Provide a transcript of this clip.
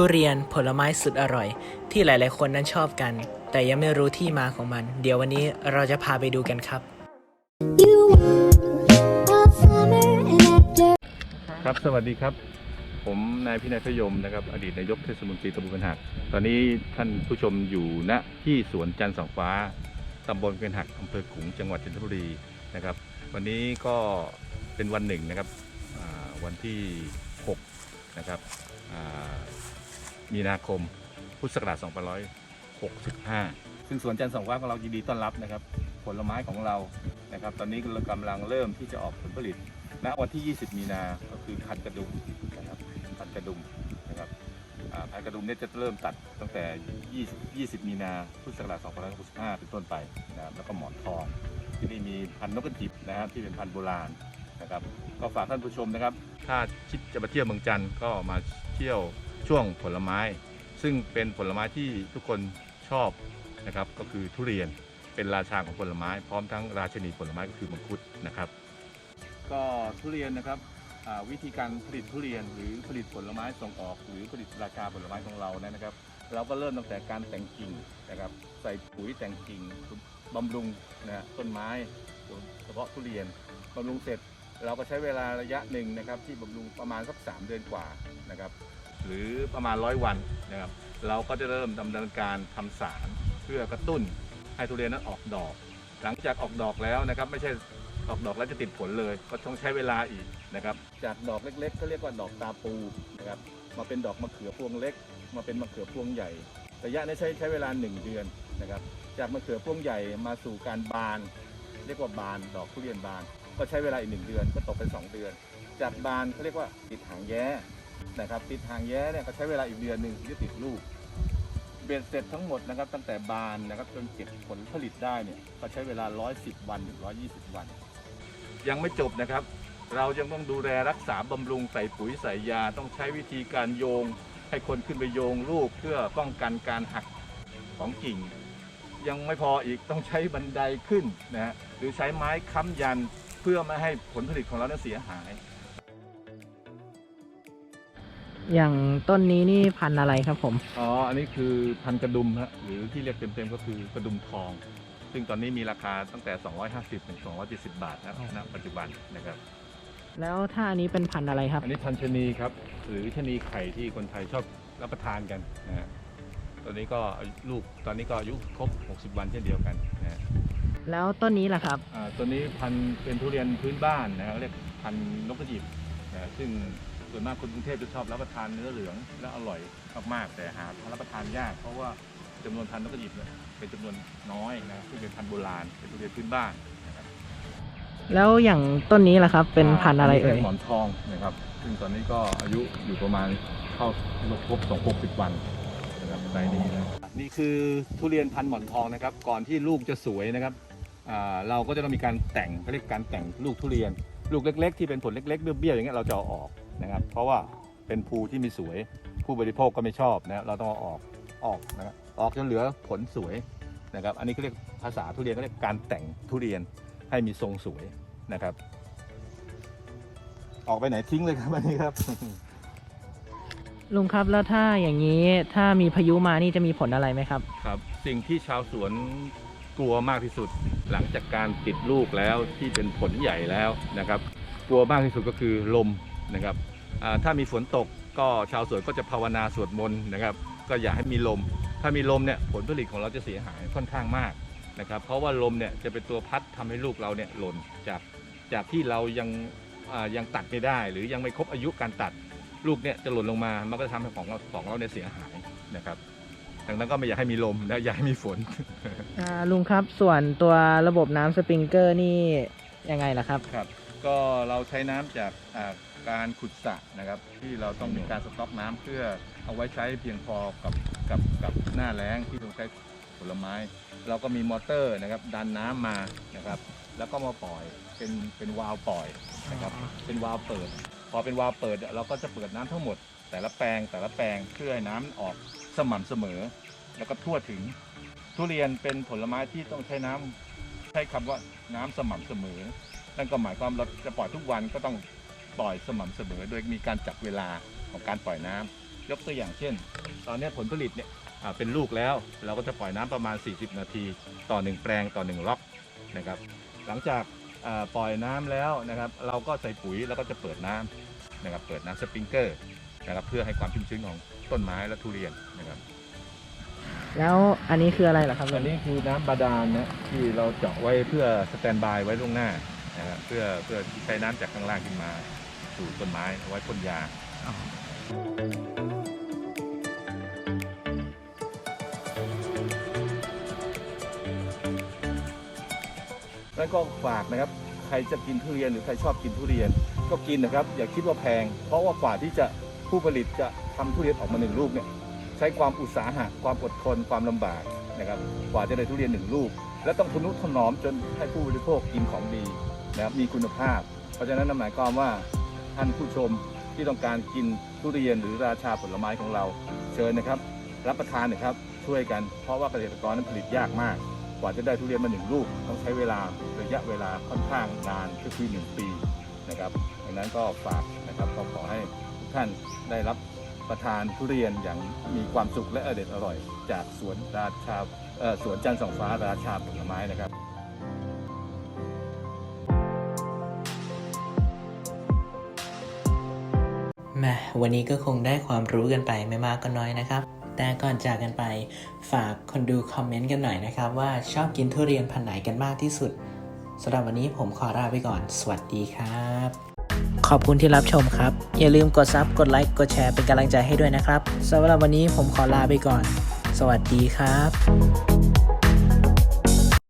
ทุเรียนผลไม้สุดอร่อย ที่หลาย ๆ คนนั้นชอบกัน แต่ยังไม่รู้ที่มาของมัน เดี๋ยววันนี้เราจะพาไปดูกันครับ You want a summer and after ครับ สวัสดีครับ ผมนายพินัยพยมนะครับ อดีตนายกเทศมนตรีตำบลเป็นหัก ตอนนี้ท่านผู้ชมอยู่ณที่สวนจันทร์สองฟ้าตำบลเป็นหักอำเภอขลุงจังหวัดจันทบุรีนะครับ วันนี้ก็เป็นวันหนึ่งนะครับอ่าวันที่ 6 นะครับอ่า มีนาคม พุทธศักราช2565 ซึ่งสวนจันทร์สองฟ้าของเรายินดีต้อนรับนะครับ ผลไม้ของเรานะครับ ตอนนี้เรากำลังเริ่มที่จะออกผลผลิต ณ วันที่ 20 มีนา ก็คือพันกระดุมนะครับพันกระดุมนะครับอ่าพันกระดุมเนี่ยจะเริ่มตัดตั้งแต่ 20 20 มีนาพุทธศักราช2565 เป็นต้นไปนะครับ แล้วก็หมอนทอง ที่นี่มีพันนกกระจิบนะครับที่เป็นพันธุ์โบราณนะครับ ก็ฝากท่านผู้ชมนะครับ ถ้าคิดจะมาเที่ยวเมืองจันทร์ก็มาเที่ยว ช่วงผลไม้ ซึ่งเป็นผลไม้ที่ทุกคนชอบนะครับก็คือทุเรียนเป็นราชาของผลไม้ พร้อมทั้งราชนีผลไม้ก็คือมังคุดนะครับ ก็ทุเรียนนะครับวิธีการผลิตทุเรียนหรือผลิตผลไม้ส่งออกหรือผลิตราคาผลไม้ของเราเนี่ยนะครับ เราก็เริ่มตั้งแต่การแต่งกิ่งนะครับใส่ปุ๋ยแต่งกิ่งบำรุงนะต้นไม้โดยเฉพาะทุเรียนบำรุงเสร็จ เราก็ใช้เวลาระยะหนึ่งนะครับที่บำรุงประมาณสักสามเดือนกว่านะครับ หรือประมาณร้อยวันนะครับเราก็จะเริ่มดำเนินการทำสารเพื่อกระตุ้นให้ทุเรียนนั้นออกดอก หลังจากออกดอกแล้วนะครับ ไม่ใช่ออกดอกแล้วจะติดผลเลย ก็ต้องใช้เวลาอีกนะครับ จากดอกเล็กๆ ก็เรียกว่าดอกตาปูนะครับมาเป็นดอกมะเขือพวงเล็ก มาเป็นมะเขือพวงใหญ่ระยะนี้ใช้ใช้เวลา 1 เดือนนะครับ จากมะเขือพวงใหญ่มาสู่การบาน เรียกว่าบานดอกทุเรียนบาน ก็ใช้เวลาอีกหนึ่งเดือนก็ตกเป็น 2 เดือน จากบานเขาเรียกว่าติดหางแย้ นะครับติดหางแย้เนี่ยก็ใช้เวลาอีกเดือนหนึ่งถึงจะติดลูก เบ็ดเสร็จทั้งหมดนะครับ ตั้งแต่บานนะครับจนเก็บผลผลิตได้เนี่ยก็ใช้เวลา 110 วันถึง120 วัน ยังไม่จบนะครับ เรายังต้องดูแลรักษาบำรุงใส่ปุ๋ยใส่ยาต้องใช้วิธีการโยง ให้คนขึ้นไปโยงลูกเพื่อป้องกันการหักของกิ่ง ยังไม่พออีกต้องใช้บันไดขึ้นนะฮะหรือใช้ไม้ค้ำยันเพื่อไม่ให้ผลผลิตของเรานั้นเสียหาย อย่างต้นนี้นี่พันธุ์อะไรครับผม อ๋อ อันนี้คือพันธุ์กระดุมฮะหรือที่เรียกเต็มๆก็คือกระดุมทอง ซึ่งตอนนี้มีราคาตั้งแต่ 250ถึง270 บาทนะอ๋อณปัจจุบันนะครับ แล้วถ้าอันนี้เป็นพันธุ์อะไรครับ อันนี้พันชะนีครับ หรือชะนีไข่ที่คนไทยชอบรับประทานกันนะฮะตอนนี้ก็อายุลูกตอนนี้ก็อายุครบ 60 วันเช่นเดียวกันนะฮะแล้วต้นนี้ล่ะครับอ่าตัวนี้พันธุ์เป็นทุเรียนพื้นบ้านนะฮะเรียกพันธุ์นกกระจิบนะฮะซึ่ง ส่วนมากคนกรุงเทพจะชอบรับประทานเนื้อเหลืองและอร่อยมากๆแต่หารับประทานยาก เพราะว่าจำนวนพันธุ์นกกระจิบเนี่ยเป็นจำนวนน้อยนะซึ่งเป็นพันธุ์โบราณเป็นทุเรียนพื้นบ้านนะครับแล้วอย่างต้นนี้ล่ะครับ เป็นพันธุ์อะไรเอ่ยหมอนทองนะครับ ซึ่งตอนนี้ก็อายุอยู่ประมาณเข้าครบสองหกสิบวันนะครับไซส์นี้นะนี่คือทุเรียนพันหมอนทองนะครับ ก่อนที่ลูกจะสวยนะครับอ่าเราก็จะต้องมีการแต่งเขาเรียกการแต่งลูกทุเรียน ลูกเล็ก ๆ ที่เป็นผลเล็ก ๆ เบี้ยวๆอย่างเงี้ยเราจะเอาออกนะครับ เพราะว่าเป็นภูที่มีสวย ผู้บริโภคก็ไม่ชอบนะเราต้องเอาออกออกนะครับออกจนเหลือผลสวยนะครับ อันนี้เขาเรียกภาษาทุเรียนก็เรียกการแต่งทุเรียนให้มีทรงสวยนะครับ ออกไปไหนทิ้งเลยครับอันนี้ครับลุงครับแล้วถ้าอย่างนี้ถ้ามีพายุมานี่จะมีผลอะไรไหมครับ ครับ สิ่งที่ชาวสวน กลัวมากที่สุด หลังจากการติดลูกแล้วที่เป็นผลใหญ่แล้วนะครับ กลัวมากที่สุดก็คือลมนะครับถ้ามีฝนตกก็ชาวสวนก็จะภาวนาสวดมนต์นะครับ ก็อย่าให้มีลม ถ้ามีลมเนี่ยผลผลิตของเราจะเสียหายค่อนข้างมากนะครับ เพราะว่าลมเนี่ยจะเป็นตัวพัดทำให้ลูกเราเนี่ยหล่นจากจากที่เรายังยังตัดไม่ได้ หรือยังไม่ครบอายุการตัดลูกเนี่ยจะหล่นลงมา มันก็จะทำให้ของเราของเราเนี่ยเสียหายนะครับ ดังนั้นก็ไม่อยากให้มีลมและอยากให้มีฝน อ่าลุงครับส่วนตัวระบบน้ำสปริงเกอร์นี่ยังไงล่ะครับ ครับก็เราใช้น้ำจากอ่าการขุดสระนะครับ ที่เราต้องมีการสต็อกน้ำเพื่อเอาไว้ใช้เพียงพอกับกับกับหน้าแล้งที่ต้องใช้ผลไม้ เราก็มีมอเตอร์นะครับดันน้ำมานะครับ แล้วก็มาปล่อยเป็นเป็นวาล์วปล่อยนะครับอ๋อเป็นวาล์วเปิด พอเป็นวาล์วเปิดเราก็จะเปิดน้ำทั้งหมด แต่ละแปลงแต่ละแปลงเพื่อให้น้ำออก สม่ำเสมอ แล้วก็ทั่วถึง ทุเรียนเป็นผลไม้ที่ต้องใช้น้ำใช้คำว่าน้ำสม่ำเสมอ นั่นก็หมายความเราจะปล่อยทุกวันก็ต้องปล่อยสม่ำเสมอ โดยมีการจับเวลาของการปล่อยน้ำยกตัวอย่างเช่น ตอนนี้ผลผลิตเนี่ยเป็นลูกแล้ว เราก็จะปล่อยน้ำประมาณ 40 นาที ต่อ 1 แปลงต่อ 1 ล็อกนะครับ หลังจากปล่อยน้ำแล้วนะครับ เราก็ใส่ปุ๋ยแล้วก็จะเปิดน้ำนะครับเปิดน้ำสปริงเกอร์ นะครับเพื่อให้ความชุ่มชื้นของต้นไม้และทุเรียนนะครับ แล้วอันนี้คืออะไรเหรอครับอันนี้คือน้ำบาดาลนะที่เราเจาะไว้เพื่อสแตนบายไว้ล่วงหน้านะครับเพื่อเพื่อใช้น้ำจากข้างล่างขึ้นมา สู่ต้นไม้เอาไว้พ่นยาอ๋อแล้วก็ฝากนะครับ ใครจะกินทุเรียนหรือใครชอบกินทุเรียน ก็กินนะครับ อย่าคิดว่าแพง เพราะว่ากว่าที่จะ ผู้ผลิตจะทำทุเรียนออกมาหนึ่งลูกเนี่ยใช้ความอุตสาหะความอดทนความลำบากนะครับกว่าจะได้ทุเรียนหนึ่งลูก และต้องทนุถนอมจนให้ผู้บริโภคกินของดีนะครับมีคุณภาพ เพราะฉะนั้นนั่นหมายความว่าท่านผู้ชมที่ต้องการกินทุเรียนหรือราชาผลไม้ของเราเชิญนะครับ รับประทานนะครับช่วยกันเพราะว่าเกษตรกรนั้นผลิตยากมาก กว่าจะได้ทุเรียนมาหนึ่งลูก ต้องใช้เวลาระยะเวลาค่อนข้างนานก็คือหนึ่งปีนะครับดังนั้นก็ฝากนะครับก็ขอให้ ท่านได้รับประทานทุเรียนอย่างมีความสุขและอเด็ดอร่อย จากสวนราชาสวนจันทร์สองฟ้าราชาผลไม้นะครับแม่วันนี้ก็คงได้ความรู้กันไปไม่มากก็น้อยนะครับ แต่ก่อนจากกันไปฝากคนดูคอมเมนต์กันหน่อยนะครับ ว่าชอบกินทุเรียนพันไหนกันมากที่สุดสำหรับวันนี้ผมขอลาไปก่อน สวัสดีครับ ขอบคุณที่รับชมครับ อย่าลืมกดซับกดไลค์กดแชร์เป็นกำลังใจให้ด้วยนะครับสำหรับวันนี้ผมขอลาไปก่อน สวัสดีครับ